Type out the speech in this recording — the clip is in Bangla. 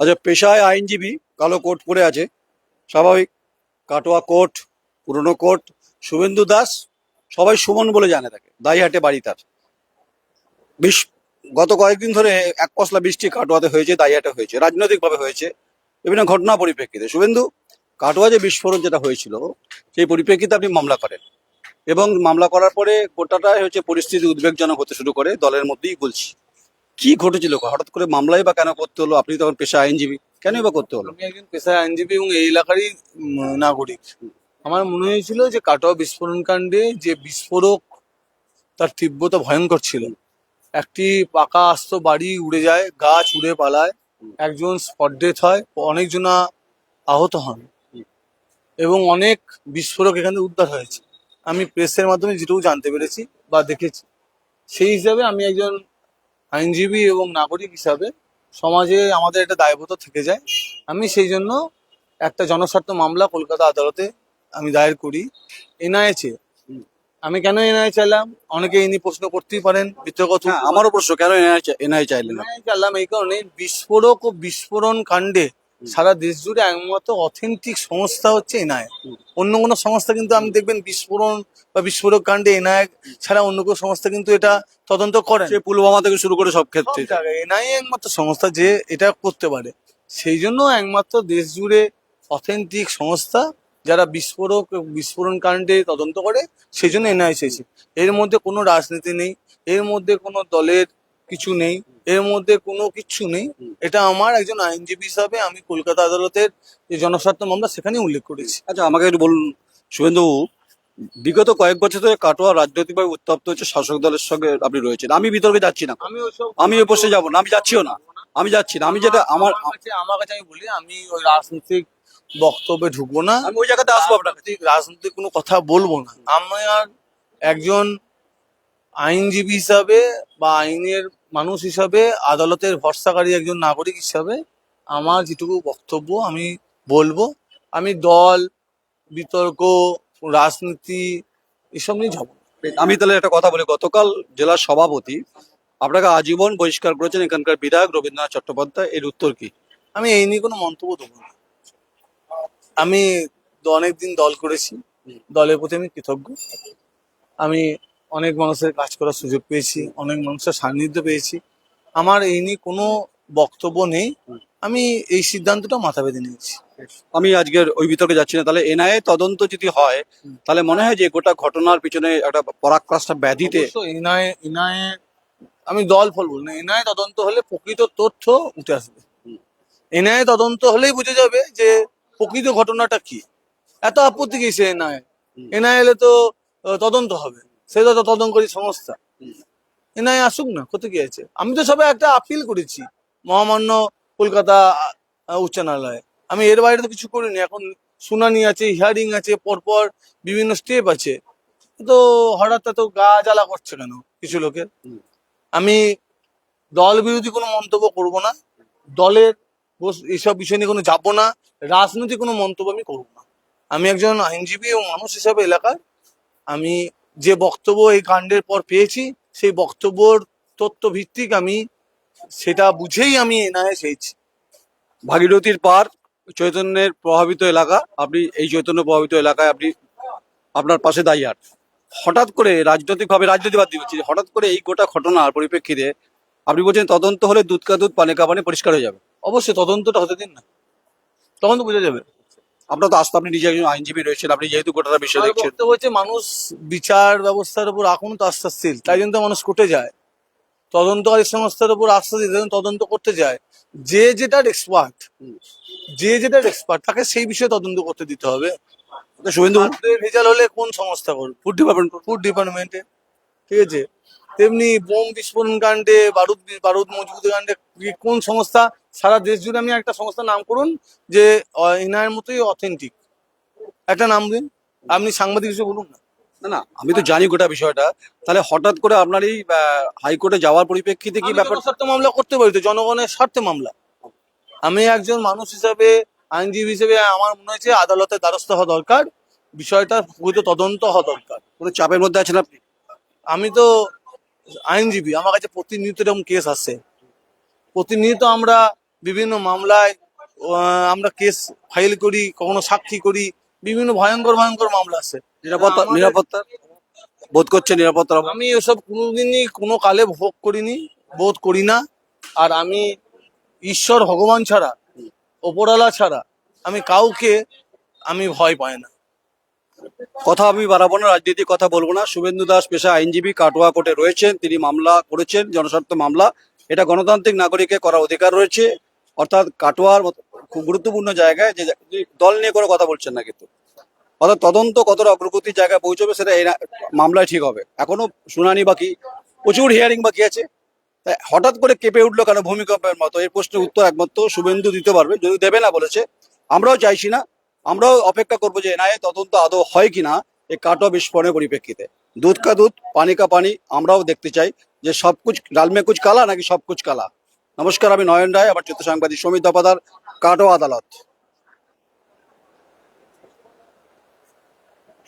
আচ্ছা পেশায় আইনজীবী, কালো কোট পরে আছে। স্বাভাবিক, কাটোয়া কোট, পুরনো কোট, শুভেন্দু দাস, সবাই সুমন বলে জানে তাকে, দাইহাটে বাড়ি তার। বিশ, গত কয়েকদিন ধরে এক পশলা বৃষ্টি কাটোয়াতে হয়েছে, দাইহাটে হয়েছে, রাজনৈতিকভাবে হয়েছে, বিভিন্ন ঘটনা পরিপ্রেক্ষিতে। শুভেন্দু, কাটোয়া যে বিস্ফোরণ যেটা হয়েছিল, সেই পরিপ্রেক্ষিতে আপনি মামলা করেন। এবং মামলা করার পরে গোটাটাই হচ্ছে পরিস্থিতি উদ্বেগজনক হতে শুরু করে, দলের মধ্যেই বলছি কি ঘটেছিল? হঠাৎ করে মামলাই বা কেন করতে হলো? আপনি তখন পেশা আইনজীবী, কেনই বা করতে হলো? আমি একজন পেশায় আইনজীবী এবং এই এলাকারই নাগরিক। আমার মনে হয়েছিল যে কাটোয়া বিস্ফোরণ কাণ্ডে যে বিস্ফোরক, তার তীব্রতা ভয়ঙ্কর ছিল। একটি পাকা আস্ত বাড়ি উড়ে যায়, গাছ উড়ে পালায়, একজন স্পট ডেথ হয়, অনেকজনা আহত হন এবং অনেক বিস্ফোরক এখানে উদ্ধার হয়েছে। আমি প্রেসের মাধ্যমে যেটুকু জানতে পেরেছি বা দেখেছি। সেই হিসাবে আমি একজন আইনজীবী এবং নাগরিক হিসাবে সমাজে আমাদের একটা দায়বদ্ধ থেকে যায়। আমি সেই জন্য একটা জনস্বার্থ মামলা কলকাতা আদালতে আমি দায়ের করি। এনআইএ চে আমি কেন এনআই চাইলাম? অনেকে এই নিয়ে প্রশ্ন করতেই পারেন বিতর্কত হ্যাঁ আমারও প্রশ্ন কেন এনআই চাইলেন এনআই চাইলাম এই কারণে বিস্ফোরক ও বিস্ফোরণ কাণ্ডে সারা দেশ জুড়ে একমাত্র অথেন্টিক সংস্থা হচ্ছে এনআইএ অন্য কোনো সংস্থা কিন্তু আমি দেখবেন বিস্ফোরণ বা বিস্ফোরক কাণ্ডে এনআইএ ছাড়া অন্য কোনো সংস্থা কিন্তু এটা তদন্ত করে সে পুলওয়ামা থেকে শুরু করে সব ক্ষেত্রে। এনআইএ একমাত্র সংস্থা যে এটা করতে পারে। সেই জন্য একমাত্র দেশ জুড়ে অথেন্টিক সংস্থা যারা বিস্ফোরক বিস্ফোরণ কাণ্ডে তদন্ত করে সেই জন্য এনআইএ চেয়েছে এর মধ্যে কোনো রাজনীতি নেই। এর মধ্যে কোনো দলের কিছু নেই। এর মধ্যে কোনো কিছু নেই। এটা আমার একজন আইনজীবী হিসাবে আমি কলকাতা আদালতের যে জনস্বার্থ মামলা সেখানেই উল্লেখ করেছি। আচ্ছা আমাকে একটু বলুন শুভেন্দু বিগত কয়েক বছর ধরে কাটোয়া রাজনৈতিকভাবে উত্তপ্ত হচ্ছে শাসক দলের সঙ্গে আপনি রয়েছেন। আমি বিতর্কে যাচ্ছি না। আমি ওই পোস্টে যাব না আমি যাচ্ছিও না। আমি যাচ্ছি না। আমি যেটা আমার আমার কাছে আমি বলি আমি ওই রাজনৈতিক বক্তব্যে ঢুকবো না। আমি ওই জায়গাতে আসব আপনার রাজনৈতিক কোনো কথা বলব না। আমার একজন আইনজীবী হিসাবে বা আইনের মানুষ হিসাবে আদালতের ভরসাকারী একজন নাগরিক হিসাবে আমার যেটুকু বক্তব্য আমি বলব। আমি দল বিতর্ক রাজনীতি এসব নিয়ে যাব আমি তাহলে একটা কথা বলি। গতকাল জেলার সভাপতি আপনাকে আজীবন বহিষ্কার করেছেন এখানকার বিধায়ক রবীন্দ্রনাথ চট্টোপাধ্যায়। এর উত্তর কি? আমি এই নিয়ে কোনো মন্তব্য দেবো না। আমি অনেকদিন দল করেছি। দলের প্রতি আমি কৃতজ্ঞ। আমি অনেক মানুষের কাজ করার সুযোগ পেয়েছি অনেক মানুষের সান্নিধ্য পেয়েছি। আমার এই নিয়ে কোনো বক্তব্য নেই। আমি এই সিদ্ধান্তটা মাথা বেঁধে নিয়েছি। আমি আজকের ওই বিতর্কে যাচ্ছি না। তাহলে এনআইএ তদন্ত যদি হয় তাহলে মনে হয় যে গোটা ঘটনার পিছনে একটা পরাক্রাসটা ব্যাধিতে এনআইএ এনআইএ আমি দল ফল বল না। এনআইএ তদন্ত হলে প্রকৃত তথ্য উঠে আসবে। এনআইএ তদন্ত হলেই বুঝে যাবে যে প্রকৃত ঘটনাটা কি। এত আপত্তি কিসে এনআইএ এনআইএ এলে তো তদন্ত হবে। সেটা তো তদন্তকারী সংস্থা। এনআইএ আসুক না কত কি আছে? আমি তো সবাই একটা আপিল করেছি মহামান্য কলকাতা উচ্চ ন্যায়ালয়ে। আমি এর বাইরে তো কিছু করিনি এখন শুনানি আছে হিয়ারিং আছে পরপর বিভিন্ন স্টেপ আছে। তো হঠাৎ তো গা জ্বালা করছে কেন কিছু লোকের? আমি দল বিরোধী কোনো মন্তব্য করব না দলের এইসব বিষয় নিয়ে কোনো যাব না রাজনৈতিক কোনো মন্তব্য আমি করব না। আমি একজন আইনজীবী ও মানুষ হিসাবে এলাকার আমি যে বক্তব্য এই কাণ্ডের পর পেয়েছি, সেই বক্তব্যর তথ্য ভিত্তিক আমি সেটা বুঝেই আমি এনআইএ চেয়েছি ভাগীরথীর পার চৈতন্যের প্রভাবিত এলাকা, আপনি এই চৈতন্য প্রভাবিত এলাকায় আপনি আপনার পাশে দাঁড়িয়ে হঠাৎ করে রাজনৈতিকভাবে রাজনীতিবাদ দিচ্ছি, হঠাৎ করে এই গোটা ঘটনার পরিপ্রেক্ষিতে আপনি বলছেন তদন্ত হলে দুধ কা দুধ, পানে কা পানে পরিষ্কার হয়ে যাবে। অবশ্যই তদন্তটা হতে দিন না। তখন তো বোঝা যাবে। আপনার তো আস্থা আপনি নিজে একজন আইনজীবী রয়েছেন আপনি যেহেতু গোটাটা বিষয় আমার দেখছেন। বক্তব্য হচ্ছে মানুষ বিচার ব্যবস্থার উপর এখন তো আস্থাশীল তাই জন্য মানুষ কোর্টে যায়। তদন্তকারী সংস্থার উপর আস্থা দিয়ে যখন তদন্ত করতে যায়। যে যেটার এক্সপার্ট যে যেটার এক্সপার্ট তাকে সেই বিষয়ে তদন্ত করতে দিতে হবে। তো শুভেন্দু ভেজাল হলে কোন সংস্থা করবে? ফুড ডিপার্টমেন্ট ফুড ডিপার্টমেন্টে ঠিক আছে? তেমনি বোম বিস্ফোরণ কাণ্ডে বারুদ বারুদ মজবুত কাণ্ডে কোন সংস্থা সারা দেশ জুড়ে আমি একটা সংস্থার নাম করুন যে ইনার মতোই অথেন্টিক একটা নাম দিন আপনি সাংবাদিক হিসেবে বলুন না। না না আমি তো জানি গোটা বিষয়টা। তাহলে হঠাৎ করে আপনার এই হাইকোর্টে যাওয়ার পরিপ্রেক্ষিতে কি ব্যাপার জনস্বার্থ মামলা করতে পারি তো জনগণের স্বার্থে মামলা। আমি একজন মানুষ হিসাবে আইনজীবী হিসেবে আমার মনে হয়েছে আদালতের দ্বারস্থ হওয়া দরকার বিষয়টা প্রকৃত তদন্ত হওয়া দরকার। কোনো চাপের মধ্যে আছেন আপনি? আমি তো আইনজীবী আমার কাছে প্রতিনিয়ত এরকম কেস আসছে প্রতিনিয়ত আমরা বিভিন্ন মামলায় আমরা কেস ফাইল করি কখনো সাক্ষী করি বিভিন্ন ভয়ঙ্কর ভয়ঙ্কর মামলা আছে নিরাপত্তা নিরাপত্তা? বোধ করছে নিরাপত্তা আমি এসব কোনোদিনই কোনো কালে ভোগ করিনি বোধ করি না। আর আমি ঈশ্বর ভগবান ছাড়া ওপরালা ছাড়া আমি কাউকে আমি ভয় পাই না। কথা আমি বাড়াবো না, রাজনীতির কথা বলব না। শুভেন্দু দাস পেশা আইনজীবী কাটোয়া কোর্টে রয়েছেন। তিনি মামলা করেছেন, জনস্বার্থ মামলা। এটা গণতান্ত্রিক নাগরিকের করার অধিকার রয়েছে। অর্থাৎ কাটোয়ার খুব গুরুত্বপূর্ণ জায়গায় যে দল নিয়ে কোনো কথা বলছেন না কিন্তু। অর্থাৎ তদন্ত কতটা অগ্রগতির জায়গায় পৌঁছবে সেটা এই মামলায় ঠিক হবে। এখনও শুনানি বাকি, প্রচুর হিয়ারিং বাকি আছে। তাই হঠাৎ করে কেঁপে উঠল কেন ভূমিকম্পের মতো? এই প্রশ্নের উত্তর একমাত্র শুভেন্দু দিতে পারবে। যদি দেবে না বলেছে, আমরাও চাইছি না। আমরাও অপেক্ষা করব যে এনআইএ তদন্ত আদৌ হয় কিনা এই কাটো বিস্ফোরণের পরিপ্রেক্ষিতে। দুধ কা দুধ, পানি কা পানি, আমরাও দেখতে চাই যে সব কুচ ডালমে কুচ কালা নাকি সব কুচ কালা। নমস্কার, আমি নয়ন রায়, আমার চিত্র সাংবাদিক সমিত দপাদার কাটো আদালত।